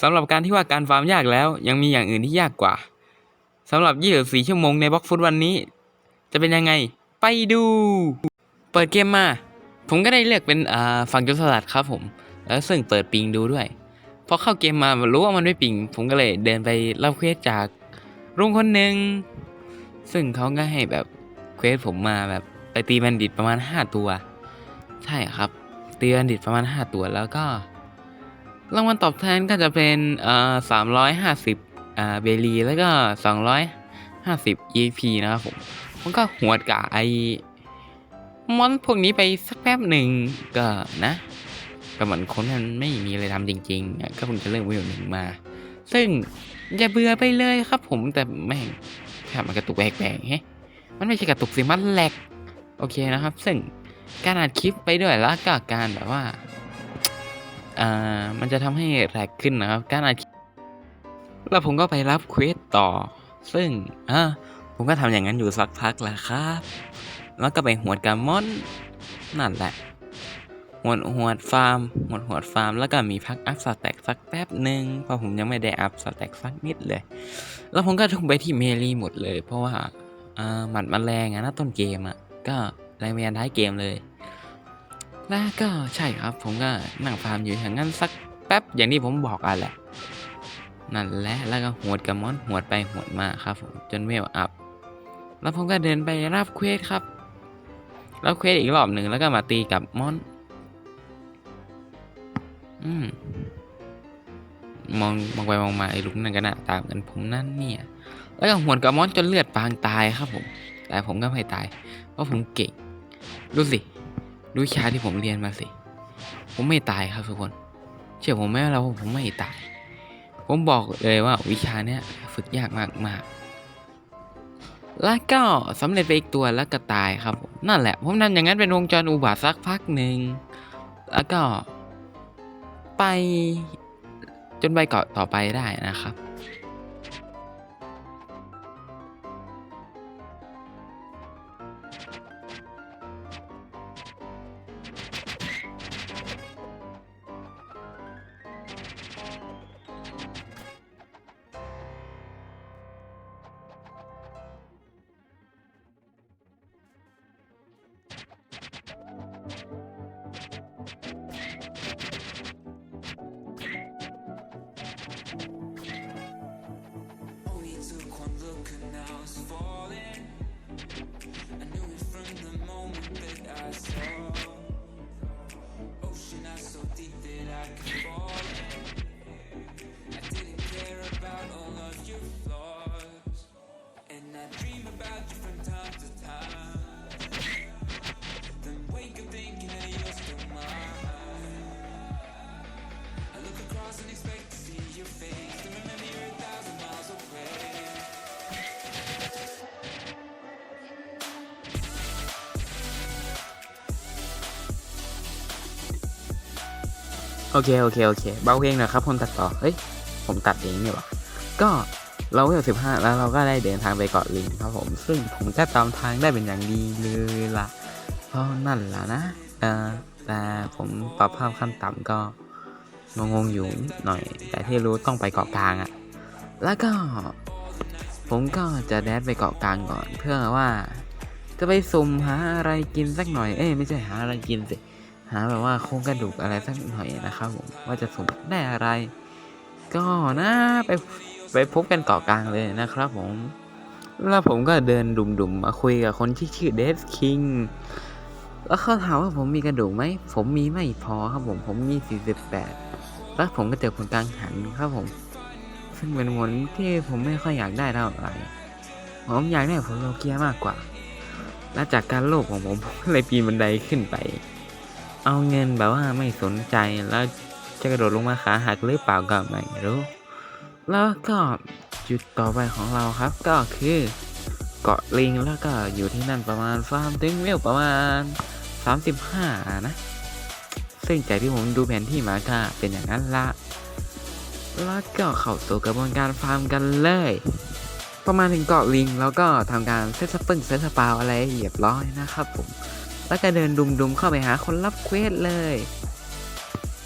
สำหรับการที่ว่าการฟาร์มยากแล้วยังมีอย่างอื่นที่ยากกว่าสำหรับ 24 ชั่วโมงในบล็อกฟุตวันนี้ จะเป็นยังไง ไปดู เปิดเกมมา ผมก็ได้เลือกเป็นอ่าฝั่งจุดสลัดครับผม แล้วซึ่งเปิดปิงดูด้วย พอเข้าเกมมารู้ว่ามันไม่ปิง ผมก็เลยเดินไปรับเควสจากลุงคนหนึ่ง ซึ่งเขาก็ให้แบบเควสผมมาแบบไปตีบัณฑิตประมาณ 5 ตัว ใช่ครับ ตีบัณฑิตประมาณ 5 ตัวแล้วก็ รางวัลตอบแทนก็จะเป็นเอ่อสามร้อยห้าสิบอ่าเบลีแล้วก็สองร้อยห้าสิบ EP นะครับผมผมก็หวดกับไอมอนพวกนี้ไปสักแป๊บหนึ่งก็นะก็เหมือนคนมันไม่มีอะไรทำจริงๆก็เพิ่งจะเริ่มวิวหนึ่งมา ซึ่งอย่าเบื่อไปเลยครับผมแต่แม่งแค่มันกระตุกแปลกๆเฮ้มันไม่ใช่กระตุกสิมันแหลกโอเคนะครับ ซึ่งการอัดคลิปไปด้วยแล้วก็การแบบว่า อ่ามันจะทำให้แรกขึ้นนะครับ การอัดคลิปแล้วผมก็ไปรับเควสต่อ ซึ่งอ่าผมก็ทำอย่างนั้นอยู่สักพักแหละครับ แล้วก็ไปหวดกับมอนนั่นแหละหวดหวดฟาร์มหวดหวดฟาร์ม แล้วก็มีพักอัพสแต็กสักแป๊บหนึ่งเพราะผมยังไม่ได้อัพสแต็กสักนิดเลย แล้วผมก็ทุ่มไปที่เมลีหมดเลย เพราะว่าอ่าหมัดมันแรงอะนะต้นเกมอะก็แรงเมียนท้ายเกมเลย แล้วก็ใช่ครับผมก็นั่งฟาร์มอยู่อย่างนั้นสักแป๊บอย่างที่ผมบอกอะแหละ นั่นแหละแล้วก็หวดกับมอนหวดไปหวดมาครับผมจนเวลอัพ แล้วผมก็เดินไปรับเควสครับรับเควสอีกรอบหนึ่งแล้วก็มาตีกับมอน อืมมองมองไปมองมาไอ้ลุกนั่นก็น้าตามือนผมนั่นเนี่ย แล้วก็หวดกับมอนจนเลือดปางตายครับผม แต่ผมก็ไม่ตาย เพราะผมเก่ง ดูสิ ดูวิชาที่ผมเรียนมาสิ ผมไม่ตายครับทุกคน เชื่อผมไหมว่าเราผมไม่ตาย ผมบอกเลยว่าวิชาเนี้ยฝึกยากมากมากๆแล้วก็สำเร็จไปอีกตัวแล้วก็ตายครับผมนั่นแหละ ผมทำอย่างนั้นเป็นวงจรอุบาทสักพักหนึ่ง แล้วก็ไปจนไปเกาะต่อไปได้นะครับ I saw. โอเคโอเคโอเคเบาเพลงหนะครับคนตัดต่อเฮ้ยผมตัดเองเนี่หว่าก็เราเวลสิบห้าแล้วเราก็ได้เดินทางไปเกาะลิงครับผม ซึ่งผมก็ตามทางได้เป็นอย่างดีเลยล่ะ เพราะนั่นล่ะนะเออแต่ผมปรับภาพขั้นต่ำก็งงๆอยู่นิดหน่อย แต่ที่รู้ต้องไปเกาะกลางอะแล้วก็ ผมก็จะแดดไปเกาะกลางก่อน เพื่อว่า จะไปสุ่มหาอะไรกินสักหน่อย เอ้ยไม่ใช่หาอะไรกินสิ หาแบบว่าโครงกระดูกอะไรสักหน่อยนะครับผมว่าจะสมได้อะไร ก็นะไปไปพบกันเกาะกลางเลยนะครับผม แล้วผมก็เดินดุ่มๆมาคุยกับคนที่ชื่อเดฟคิงแล้วเขาถามว่าผมมีกระดูกไหม ผมมีไม่พอครับผม ผมมี 48 แล้วผมก็เจอผลกลางหันครับผม ซึ่งเป็นผลที่ผมไม่ค่อยอยากได้เท่าไหร่ ผมอยากได้ผลโลเกียมากกว่า และจากการโลภของผมผมเลยปีนบันไดขึ้นไป เอาเงินแบบว่าไม่สนใจแล้วจะกระโดดลงมาขาหักหรือเปล่าก็ไม่รู้ แล้วก็จุดต่อไปของเราครับก็คือเกาะลิงแล้วก็อยู่ที่นั่นประมาณฟาร์มถึงเวลประมาณ 35 นะ ซึ่งจากที่ผมดูแผนที่มาก็เป็นอย่างนั้นละแล้วก็เข้าสู่กระบวนการฟาร์มกันเลย ประมาณถึงเกาะลิงแล้วก็ทำการเซตสปึ้งเซตสปาวอะไรให้เรียบร้อยนะครับผม แล้วก็เดินดุมๆเข้าไปหาคนรับเควสเลย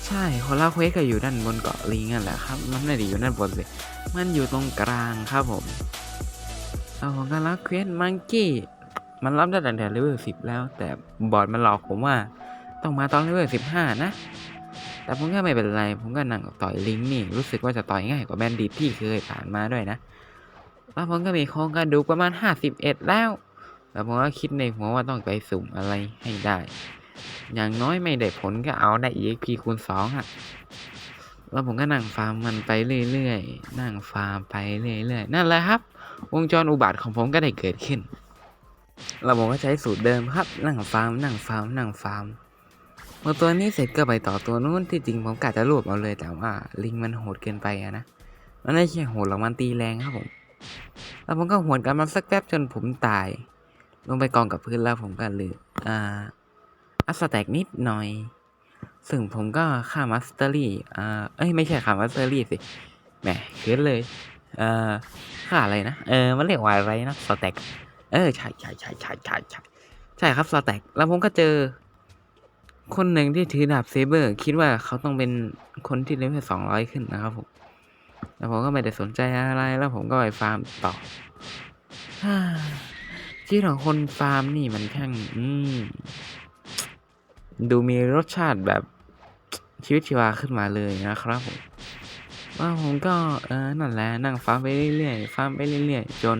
ใช่คนละเควสก็อยู่ด้านบนเกาะลิงนั่นแหละครับ มันไม่ได้อยู่ด้านบนสิมันอยู่ตรงกลางครับผม เอาผมก็รับเควสมังกี้มันรับได้ตั้งแต่เลเวลสิบแล้ว แต่บอร์ดมันหลอกผมว่า ต้องมาตอนเลเวลสิบห้านะ แต่ผมก็ไม่เป็นไร ผมก็นั่งต่อยลิงนี่ รู้สึกว่าจะต่อยง่ายกว่าแบนดิตที่เคยผ่านมาด้วยนะ แล้วผมก็มีโครงกระดูกประมาณห้าสิบเอ็ดแล้ว แล้วผมก็คิดในหัวว่าต้องไปสุ่มอะไรให้ได้ อย่างน้อยไม่ได้ผลก็เอาได้ EXP คูณสองอะแล้วผมก็นั่งฟาร์มมันไปเรื่อยๆ นั่งฟาร์มไปเรื่อยๆ นั่นแหละครับ วงจรอุบัติของผมก็ได้เกิดขึ้นแล้วผมก็ใช้สูตรเดิมครับ นั่งฟาร์ม นั่งฟาร์ม นั่งฟาร์มเมื่อตัวนี้เสร็จก็ไปต่อตัวนู้นที่จริงผมกะจะรวบเอาเลยแต่ว่าลิงมันโหดเกินไปอะนะ มันไม่ใช่โหดหรอกมันตีแรงครับผม แล้วผมก็หวนกันมันสักแป๊บจนผมตาย ลงไปกองกับพื้นแล้วผมก็ลืมอ่าอัพสแต็กนิดหน่อย ซึ่งผมก็ค่ามาสเตอรี่อ่าเอ้ยไม่ใช่ค่ามาสเตอรี่สิแหมเกินเลย เอ่อค่าอะไรนะ เออ มันเรียกว่าอะไรนะ สแต็ก เออ ใช่ใช่ใช่ใช่ใช่ใช่ใช่ครับ สแต็ก แล้วผมก็เจอ คนหนึ่งที่ถือดาบเซเบอร์ คิดว่าเขาต้องเป็นคนที่เลเวลสองร้อยขึ้นนะครับผม แล้วผมก็ไม่ได้สนใจอะไร แล้วผมก็ไปฟาร์มต่อ ชีวิตของคนฟาร์มนี่มันช่างอืมดูมีรสชาติแบบชีวิตชีวาขึ้นมาเลยนะครับผมว่าผมก็เออนั่นแหละนั่งฟาร์มไปเรื่อยๆฟาร์มไปเรื่อยๆจน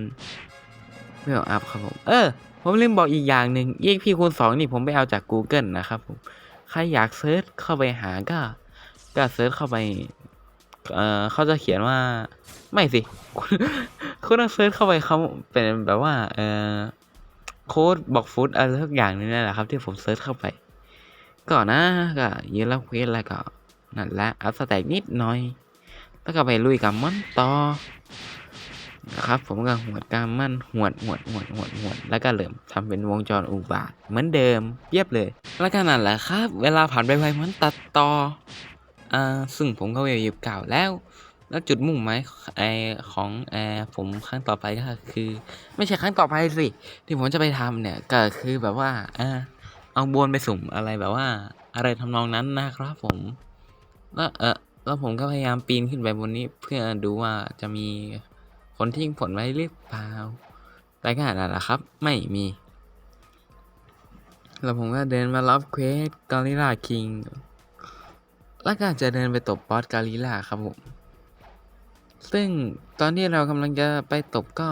เวลอัพครับผมเออผมลืมบอกอีกอย่างหนึ่ง EXP คูณสองนี่ผมไปเอาจาก Google นะครับผม ใครอยากเซิร์ชเข้าไปหาก็ ก็เซิร์ชเข้าไป เออเขาจะเขียนว่า ไม่สิคุณคุณต้องเซิร์ชเข้าไปเขาเป็นแบบว่า เออ โค้ดบอกฟุตอะไรสักอย่างนึงนั่แหละครับ ที่ผมเซิร์ชเข้าไป ก่อนนะก็ยืนรับเควสแล้วก็นั่นแหละอัพสแต็กนิดหน่อย แล้วก็ไปลุยกับมันต่อนะครับ ผมก็หวดการมันหวดหวดหวดหวดหวดแล้วก็เริ่มทำเป็นวงจรอุบาทเหมือนเดิมเยียบเลย แล้วก็นั่นแหละครับ เวลาผ่านไปไวมันตัดต่ออ่าซึ่งผมก็เวลยิบเก่าแล้ว แล้วจุดมุ่งหมายไอของแอผมครั้งต่อไปก็คือ ไม่ใช่ครั้งต่อไปสิ ที่ผมจะไปทำเนี่ยก็คือแบบว่าเอาบวนไปสุ่มอะไรแบบว่า อะไรทำนองนั้นนะครับผม แล้วเออแล้วผมก็พยายามปีนขึ้นไปบนนี้ เพื่อดูว่าจะมีคนทิ้งผลไว้หรือเปล่าแต่ก็นั่นหละครับ ไม่มี แล้วผมก็เดินมารับเควสกอริลลาคิงแล้วก็จะเดินไปตบบอสกอริลลาครับผม ซึ่งตอนที่เรากำลังจะไปตบก็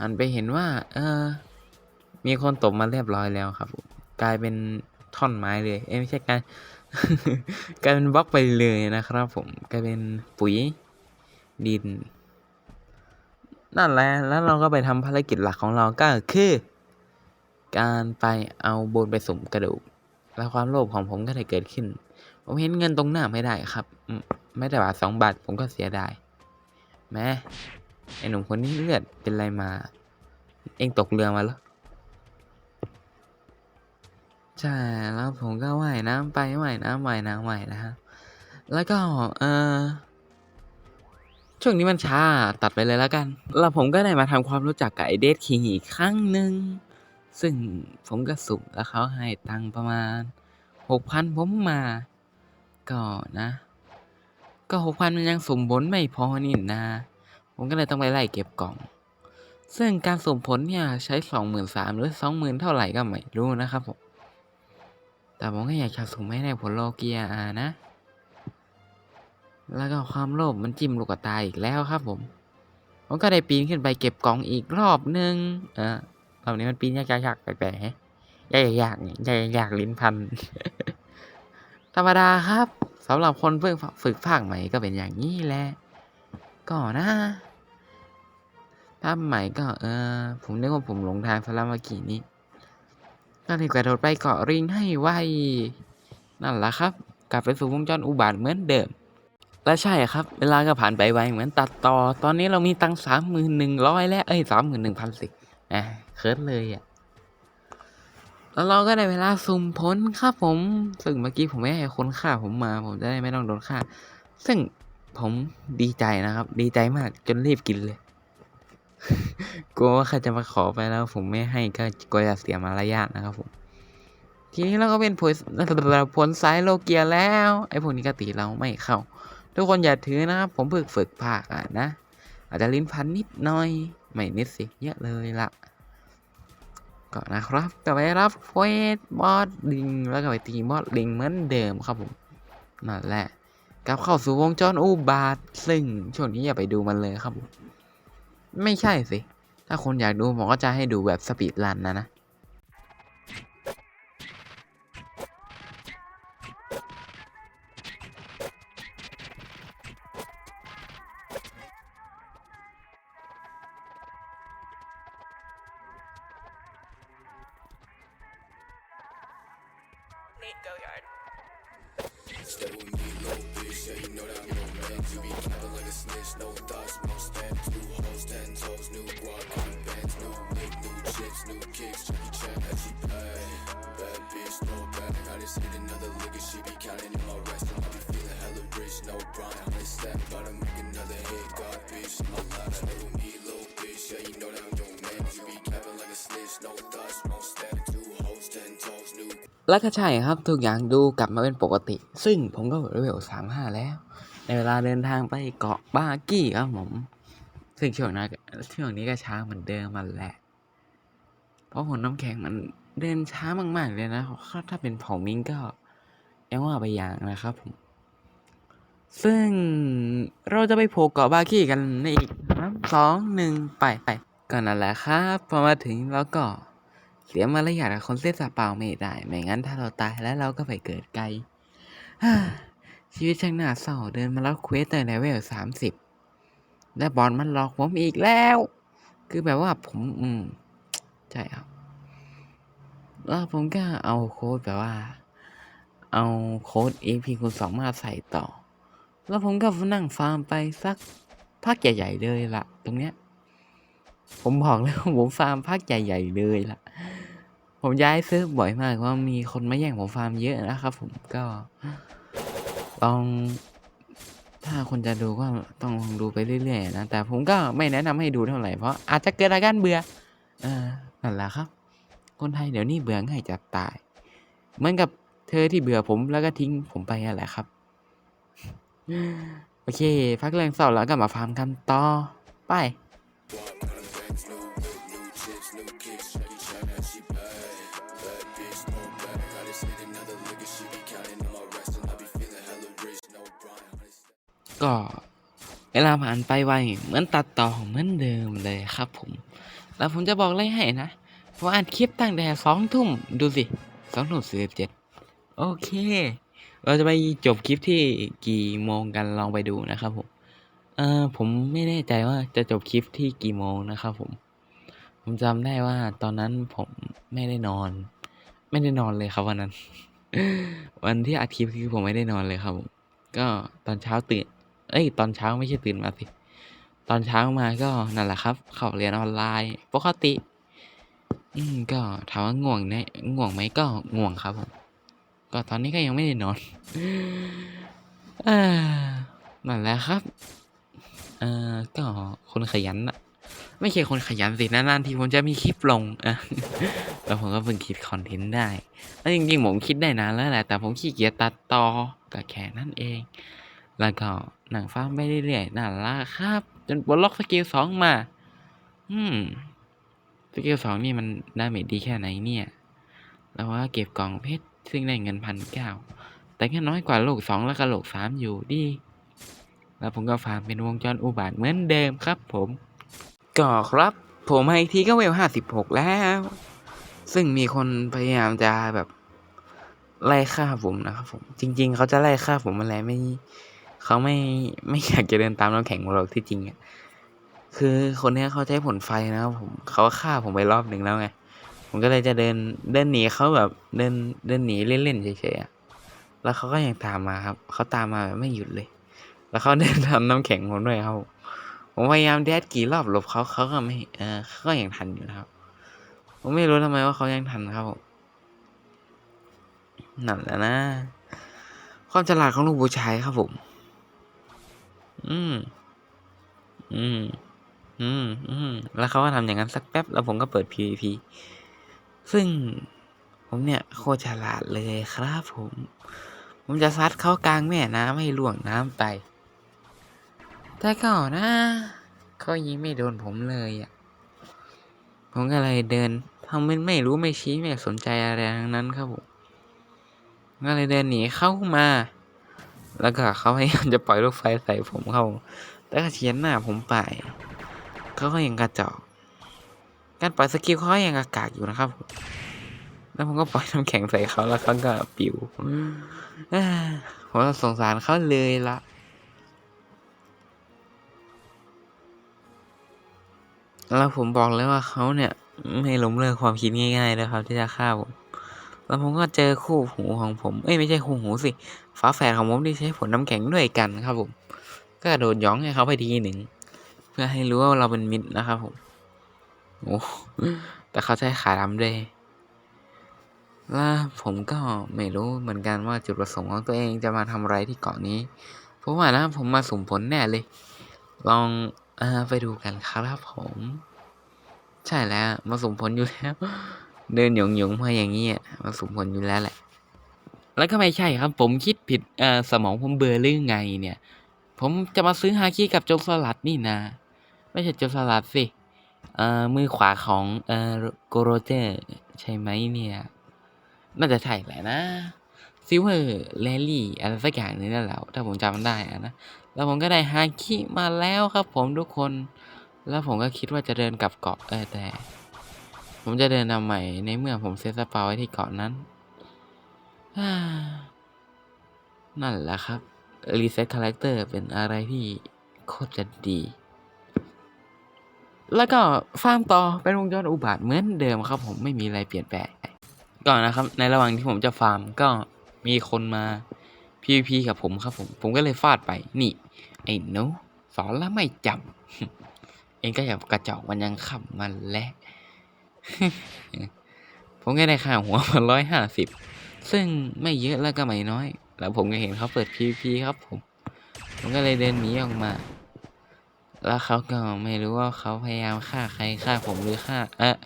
หันไปเห็นว่า เออ มีคนตบมาเรียบร้อยแล้วครับ กลายเป็นท่อนไม้เลย เอ้ไม่ใช่กลายกลายเป็นบล็อกไปเลยนะครับผมกลายเป็นปุ๋ยดิน นั่นแหละแล้วเราก็ไปทำภารกิจหลักของเราก็คือ การไปเอาโบนไปสมกระดูก แล้วความโลภของผมก็ได้เกิดขึ้น ผมเห็นเงินตรงหน้าไม่ได้ครับ ไม่ได้บาทสองบาทผมก็เสียดาย แม่ไอหนุ่มคนนี้เลือดเป็นไรมา เองตกเรือมาแล้วใช่แล้วผมก็ว่ายน้ำไปว่ายน้ำว่ายน้ำว่ายนะครับแล้วก็เออช่วงนี้มันช้าตัดไปเลยแล้วกัน แล้วผมก็ได้มาทำความรู้จักกับไอเดทคิงอีกครั้งหนึ่งซึ่งผมก็สุ่มแล้วเขาให้ตังประมาณหกพันผมมา ก็นะ ก็หกพันมันยังสุ่มผลไม่พอนี่นะ ผมก็เลยต้องไปไล่เก็บกล่อง ซึ่งการสุ่มผลเนี่ยใช้สองหมื่นสามหรือสองหมื่นเท่าไหร่ก็ไม่รู้นะครับผม แต่ผมก็อยากจะสุ่มให้ได้ผลโลเกียอานะ แล้วก็ความโลภมันจิ้มลูกตาอีกแล้วครับผมผมก็ได้ปีนขึ้นไปเก็บกล่องอีกรอบนึง เออรอบนี้มันปีนยากๆแปลกๆฮะยากๆยากๆลิ้นพัน ธรรมดาครับ สำหรับคนเพิ่งฝึกภาคใหม่ก็เป็นอย่างนี้แหละก็นะถ้าใหม่ก็เออผมนึกว่าผมหลงทางซะแล้วเมื่อกี้นี้ ก็เลยกระโดดไปเกาะริงให้ไวนั่นแหละครับ กลับไปสู่วงจรอุบาทเหมือนเดิมและใช่ครับ เวลาก็ผ่านไปไวเหมือนตัดต่อ ตอนนี้เรามีตังสามหมื่นหนึ่งร้อยแล้ว เอ้ยสามหมื่นหนึ่งพันสิอะเคิร์ดเลยอะ แล้วเราก็ได้เวลาสุ่มผลครับผม ซึ่งเมื่อกี้ผมไม่ให้คนฆ่าผมมา ผมจะได้ไม่ต้องโดนฆ่า ซึ่งผมดีใจนะครับ ดีใจมากจนรีบกินเลยกลัวว่าใครจะมาขอไปแล้ว ผมไม่ให้ก็กลัวจะเสียมารยาทนะครับผม ทีนี้เราก็เป็นผลผลสายโลเกียแล้ว ไอ้พวกนี้ก็ตีเราไม่เข้า ทุกคนอย่าถือนะครับ ผมเพิ่งฝึกภาคอะนะ อาจจะลิ้นพันนิดหน่อย ไม่นิดสิเยอะเลยละ ก็นะครับก็ไปรับเควสบอสลิง แล้วก็ไปตีบอสลิงเหมือนเดิมครับผมนั่นแหละกลับเข้าสู่วงจรอุบาท ซึ่งช่วงนี้อย่าไปดูมันเลยครับผมไม่ใช่สิ ถ้าคนอยากดูผมก็จะให้ดูแบบสปีดรันนะนะ shots, no need little bitch, Yeah, you know that I'm your man. You be capping like a snitch, no thoughts, won't stand two hoes, ten toes, new แล้วก็ใช่ครับ ทุกอย่างดูกลับมาเป็นปกติ ซึ่งผมก็เลเวลสามห้าแล้ว ในเวลาเดินทางไปเกาะบากี้ครับผม ซึ่งช่วงนั้นช่วงนี้ก็ช้าเหมือนเดิมมันแหละ เพราะผลน้ำแข็งมันเดินช้ามาก ๆ เลยนะ ถ้าเป็นผ่ามิงก็ยังว่าไปอย่างนะครับผม ซึ่งเราจะไปโผล่เกาะบากี้กันในอีกามสองหนึ่งไปไปก็นั่นแหละครับพอมาถึงแล้วก็ เสียมารยาทกับคนเส้นสาเปล่าไม่ได้ ไม่งั้นถ้าเราตายแล้วเราก็ไปเกิดไกลชีวิตช่างน่าเศร้าเดินมาแล้วเควสในเลเวลสามสิบและบอลมันหลอกผมอีกแล้ว คือแบบว่าผม อืมใช่ครับแล้วผมก็เอาโค้ดแบบว่า เอาโค้ด AP คูณสองมาใส่ต่อ แล้วผมก็นั่งฟาร์มไปสัก พักใหญ่ๆเลยละตรงเนี้ย ผมบอกเลยว่าผมฟาร์มพักใหญ่ๆเลยล่ะ ผมย้ายซิร์ฟบ่อยมากว่ามีคนมาแย่งผมฟาร์มเยอะนะครับ ผมก็ลองถ้าคนจะดูก็ต้องลองดูไปเรื่อยๆนะ แต่ผมก็ไม่แนะนำให้ดูเท่าไหร่เพราะอาจจะเกิดอาการเบื่อเออนั่นแหละครับ คนไทยเดี๋ยวนี้เบื่อง่ายจะตาย เหมือนกับเธอที่เบื่อผมแล้วก็ทิ้งผมไปนั่นแหละครับ โอเค พักเรื่องเศร้าแล้วก็มาฟาร์มกันต่อ ไปก็เวลาผ่านไปไวเหมือนตัดต่อเหมือนเดิมเลยครับผม แล้วผมจะบอกเลยให้นะผมอัดคลิปตั้งแต่สองทุ่มดูสิสองทุ่มสี่สิบเจ็ดโอเค เราจะไปจบคลิปที่กี่โมงกันลองไปดูนะครับผมเออผมไม่แน่ใจว่าจะจบคลิปที่กี่โมงนะครับผม ผมจำได้ว่าตอนนั้นผมไม่ได้นอน ไม่ได้นอนเลยครับวันนั้น วันที่อัดคลิปคือผมไม่ได้นอนเลยครับผมก็ตอนเช้าตื่น เอ้ย ตอนเช้าไม่ใช่ตื่นมาสิตอนเช้ามาก็นั่นแหละครับเข้าเรียนออนไลน์ ปกติ อืมก็ถามว่าง่วงเนี่ยง่วงไหมก็ง่วงครับผม ก็ตอนนี้ก็ยังไม่ได้นอนอนั่นแหละครับ เอ่อก็คนขยันอะไม่ใช่คนขยันสินานๆทีผมจะมีคลิปลงอะแล้วผมก็เพิ่งคิดคอนเทนต์ได้แล้วจริงๆผมคิดได้นานแล้วแหละ แต่ผมขี้เกียจตัดต่อก็แค่นั้นเอง แล้วก็หนังฟ้าร์มไปเรื่อยๆนั่นละครับ จนปลล็อกสกิลสองมา อืมสกิลสองนี่มันดาเมจดีแค่ไหนเนี่ย แล้วว่าเก็บกล่องเพชร ซึ่งได้เงินพันเก้าแต่แค่น้อยกว่าโลกสองแล้วก็โลกสามอยู่ดี แล้วผมก็ฟาร์มเป็นวงจรอุบาทเหมือนเดิมครับผมก็ครับ ผมมาอีกทีก็เวลห้าสิบหกแล้ว ซึ่งมีคนพยายามจะแบบไล่ฆ่าผมนะครับผม จริง ๆ เขาจะไล่ฆ่าผมอะไรไม่เขาไม่ไม่อยากจะเดินตามน้ำแข็งของเราที่จริงอะคือคนนี้เขาใช้ผลไฟนะครับผม เขาฆ่าผมไปรอบหนึ่งแล้วไง ผมก็เลยจะเดินเดินหนีเขาแบบเดินเดินหนีเล่นๆเฉยๆอะแล้วเขาก็ยังตามมาครับเขาตามมาแบบไม่หยุดเลย แล้วเขาเดินทำน้ำแข็งผมด้วยครับผมพยายามแดดกี่รอบหลบเขาเขาก็ไม่เออเขาก็ยังทันอยู่นะครับ ผมไม่รู้ทำไมว่าเขายังทันครับผมนั่นแหละนะ ความฉลาดของลูกผู้ชายครับผม อืม อืม อืม อืม แล้วเขาก็ทำอย่างนั้นสักแป๊บ แล้วผมก็เปิด PVP ซึ่งผมเนี่ยโคตรฉลาดเลยครับผม ผมจะซัดเขากลางแม่น้ำให้ล่วงน้ำไป แต่ก็นะเขายิงไม่โดนผมเลยอะ ผมก็เลยเดินทำเป็นไม่รู้ไม่ชี้ไม่สนใจอะไรทั้งนั้นครับผมก็เลยเดินหนีเข้ามา แล้วก็เขาพยายามจะปล่อยลูกไฟใส่ผมเขา แต่ก็เฉียนหน้าผมไป เขาก็ยังกระจอก การปล่อยสกิลเขายังกากากอยู่นะครับผมแล้วผมก็ปล่อยน้ำแข็งใส่เขาแล้วเขาก็ปิวผมสงสารเขาเลยละแล้วผมบอกเลยว่าเขาเนี่ย ไม่ล้มเลิกความคิดง่ายๆนะครับที่จะฆ่าผม แล้วผมก็เจอคู่หูของผม เอ้ยไม่ใช่คู่หูสิฝาแฝดของผมที่ใช้ผลน้ำแข็งด้วยกันครับผม ก็กระโดดย้องให้เขาไปทีหนึ่ง เพื่อให้รู้ว่าเราเป็นมิตรนะครับผม โอ้แต่เขาใช้ขาดำด้วยแล้วผมก็ไม่รู้เหมือนกันว่าจุดประสงค์ของตัวเองจะมาทำอะไรที่เกาะนี้ เพราะว่านะผมมาสุ่มผลแน่เลย ลองอไปดูกันครับผม ใช่แล้ว มาสุ่มผลอยู่แล้ว เดินหยงหยงมาอย่างนี้มาสุ่มผลอยู่แล้วแหละ แล้วก็ไม่ใช่ครับ ผมคิดผิดอ่อสมองผมเบลอหรือไงเนี่ย ผมจะมาซื้อฮาคิกับโจรสลัดนี่นะ ไม่ใช่โจรสลัดสิ เอ่อ มือขวาของ เอ่อ โกโรเจอร์ใช่ไหมเนี่ย น่าจะใช่แหละนะซิลเวอร์แลลี่อะไรสักอย่างนึงนั่นแหละถ้าผมจำได้อะนะ แล้วผมก็ได้ฮาคิมาแล้วครับผมทุกคน แล้วผมก็คิดว่าจะเดินกลับเกาะเออแต่ ผมจะเดินทำใหม่ในเมื่อผมเซตสปาไว้ที่เกาะนั้น นั่นแหละครับรีเซ็ตคาแรคเตอร์เป็นอะไรที่โคตรจะดี แล้วก็ฟาร์มต่อเป็นวงจรอุบาทเหมือนเดิมครับ ผมไม่มีอะไรเปลี่ยนแปลงก่อนนะครับ ในระหว่างที่ผมจะฟาร์มก็มีคนมา PVP กับผมครับ ผม ผมก็เลยฟาดไปนี่ไอ้หนูสอนแล้วไม่จำเองก็อย่ากระจอกมันยังขับมันแหละผมก็ได้ค่าหัวมาร้อยห้าสิบซึ่งไม่เยอะแล้วก็ไม่น้อย แล้วผมก็เห็นเขาเปิด PVP ครับผม ผมก็เลยเดินหนีออกมา แล้วเขาก็ไม่รู้ว่าเขาพยายามฆ่าใครฆ่าผมหรือฆ่า เอะ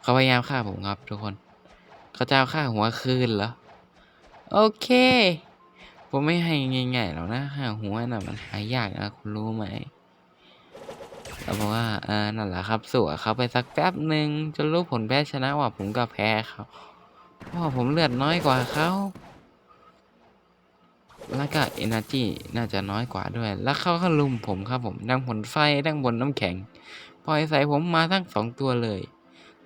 เขาพยายามฆ่าผมครับทุกคน เขาจะเอาฆ่าหัวคืนเหรอ โอเค ผมไม่ให้ง่ายๆหรอกนะฆ่าหัวน่ะมันหายากนะคุณรู้ไหมแล้วผมว่าเออนั่นแหละครับสู้กับเขาไปสักแป๊บหนึ่งจนรู้ผลแพ้ชนะว่าผมก็แพ้เขาเพราะว่าผมเลือดน้อยกว่าเขา แล้วก็ energy น่าจะน้อยกว่าด้วย แล้วเขาก็ลุมผมครับผมดังผลไฟดังบนน้ำแข็ง ปล่อยใส่ผมมาทั้งสองตัวเลย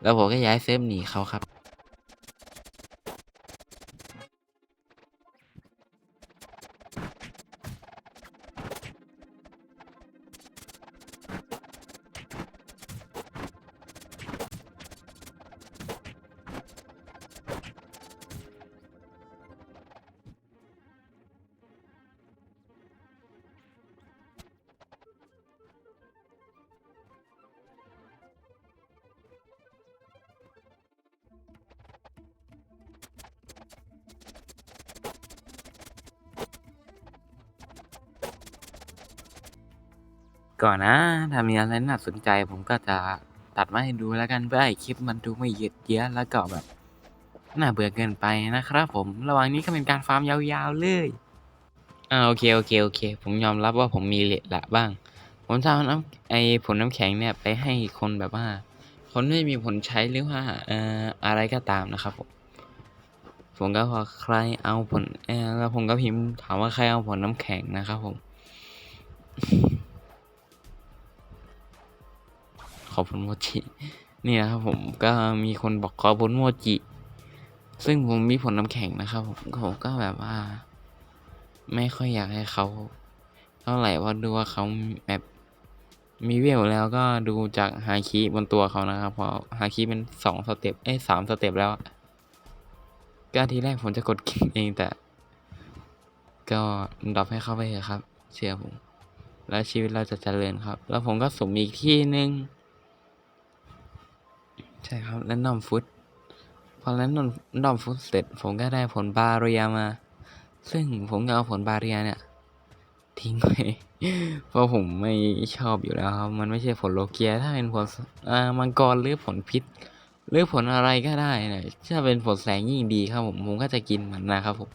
แล้วผมก็ย้ายเซฟหนีเขาครับ ก่อนนะ ถ้ามีอะไรน่าสนใจผมก็จะตัดมาให้ดูแล้วกันเพื่อให้คลิปมันดูไม่เยืดเยื้อแล้วก็แบบน่าเบื่อเกินไปนะครับผม ระหว่างนี้ก็เป็นการฟาร์มยาวๆเลยอ่าโอเคโอเคโอเค ผมยอมรับว่าผมมีเลทละบ้าง ผมจะเอาน้ำไอผลน้ำแข็งเนี่ยไปให้คนแบบว่า คนไม่มีผลใช้หรือว่าเอ่ออะไรก็ตามนะครับผมผมก็พอใครเอาผลเออแล้วผมก็พิมพ์ถามว่าใครเอาผลน้ำแข็งนะครับผม ขอบคุณโมจินี่นะครับผมก็มีคนบอกขอบคุณโมจิ ซึ่งผมมีผลน้ำแข็งนะครับ ผมผมก็แบบว่า ไม่ค่อยอยากให้เขาเท่าไหร่เพราดูว่าเขาแบบมีเวลแล้วก็ดูจากฮาคิบนตัวเขานะครับเพราะฮาคิเป็นสองสเต็ปเอ้สามสเต็ปแล้วก็ทีแรกผมจะกดกินเองแต่ ก็ดรอปให้เข้าไปเถอะครับ เชื่อผม แล้วชีวิตเราจะเจริญครับ แล้วผมก็สมอีกที่หนึ่ง ใช่ครับ แล้วนอมฟุต พอแล้วนอมนอมฟุตเสร็จ ผมก็ได้ผลบาเรียมา ซึ่งผมก็เอาผลบาเรียเนี่ย ทิ้งไป เพราะผมไม่ชอบอยู่แล้วครับ มันไม่ใช่ผลโลเกีย ถ้าเป็นผลอ่ามังกรหรือผลพิษ หรือผลอะไรก็ได้นะถ้าเป็นผลแสงยิ่งดีครับผม ผมก็จะกินมันนะครับผม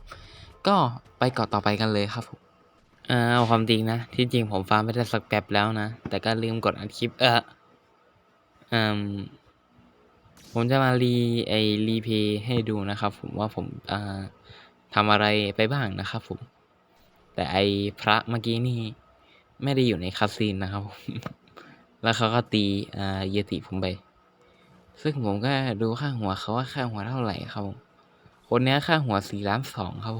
ก็ไปเกาะต่อไปกันเลยครับผมอ่าเอาความจริงนะ ที่จริงผมฟาร์มไปได้สักแป๊บแล้วนะ แต่ก็ลืมกดอัดคลิป เอออืม ผมจะมารีไอรีเพย์ให้ดูนะครับผมว่าผมอ่าทำอะไรไปบ้างนะครับผม แต่ไอพระเมื่อกี้นี่ไม่ได้อยู่ในคัสซีนนะครับผมแล้วเขาก็ตีอ่าเยติผมไป ซึ่งผมก็ดูค่าหัวเขาว่าค่าหัวเท่าไหร่ครับผมคนนี้ค่าหัวสี่ล้านสองครับ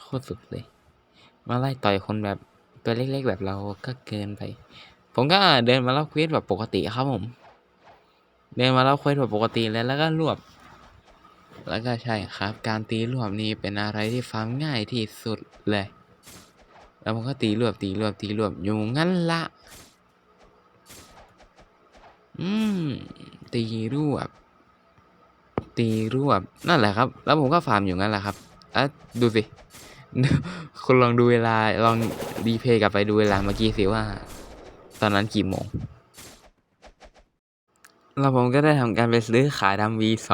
โคตรสุดเลย มาไล่ต่อยคนแบบตัวเล็กๆแบบเราก็เกินไป ผมก็เดินมารับเควสแบบปกติครับผม เดินมารับเควสแบบปกติเลยแล้วก็รวบ แล้วก็ใช่ครับ การตีรวบนี่เป็นอะไรที่ฟาร์มง่ายที่สุดเลย แล้วผมก็ตีรวบตีรวบตีรวบอยู่งั้นละอืมตีรวบ ตีรวบนั่นแหละครับ แล้วผมก็ฟาร์มอยู่งั้นแหละครับอะดูสิคุณลองดูเวลาลองรีเพย์กลับไปดูเวลาเมื่อกี้สิว่า ตอนนั้นกี่โมง แล้วผมก็ได้ทำการไปซื้อขายดำ V2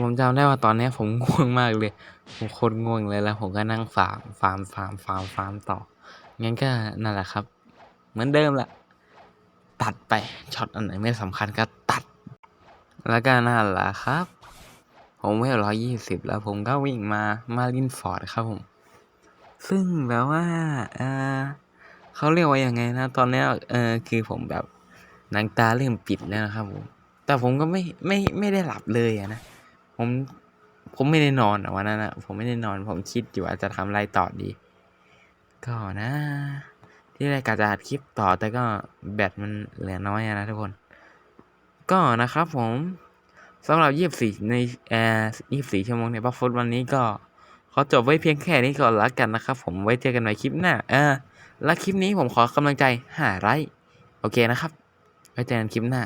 ผมจำได้ว่าตอนนี้ผมง่วงมากเลย ผมโคตรง่วงเลยแล้ว ผมก็นั่งฟาร์มฟาร์มฟาร์มฟาร์มฟาร์มต่อ งั้นก็นั่นแหละครับ เหมือนเดิมแหละตัดไปช็อตอันไหนไม่สำคัญก็ตัด แล้วก็นั่นแหละครับ ผมเวลร้อยยี่สิบแล้วผมก็วิ่งมามาลินฟอร์ดครับผม ซึ่งแบบว่าเออเขาเรียกว่ายังไงนะ ตอนนี้เออคือผมแบบ หนังตาเริ่มปิดแล้วนะครับผมแต่ผมก็ไม่ไม่ไม่ได้หลับเลยอะนะผมผมไม่ได้นอนอวันนั้นอะผมไม่ได้นอน ผมคิดอยู่ว่าจะทำอะไรต่อดี ก็นะ ที่แรกกะจะอัดคลิปต่อแต่ก็แบตมันเหลือน้อยอะนะทุกคน ก็นะครับผมสำหรับ 24 ในเอ่อ24 ชั่วโมงในบัฟฟุตวันนี้ก็ขอจบไว้เพียงแค่นี้ก่อนละกันนะครับ ผมไว้เจอกันใหม่คลิปหน้าเออและคลิปนี้ผมขอกำลังใจ5ไลค์โอเคนะครับ ไว้เจอกันคลิปหน้า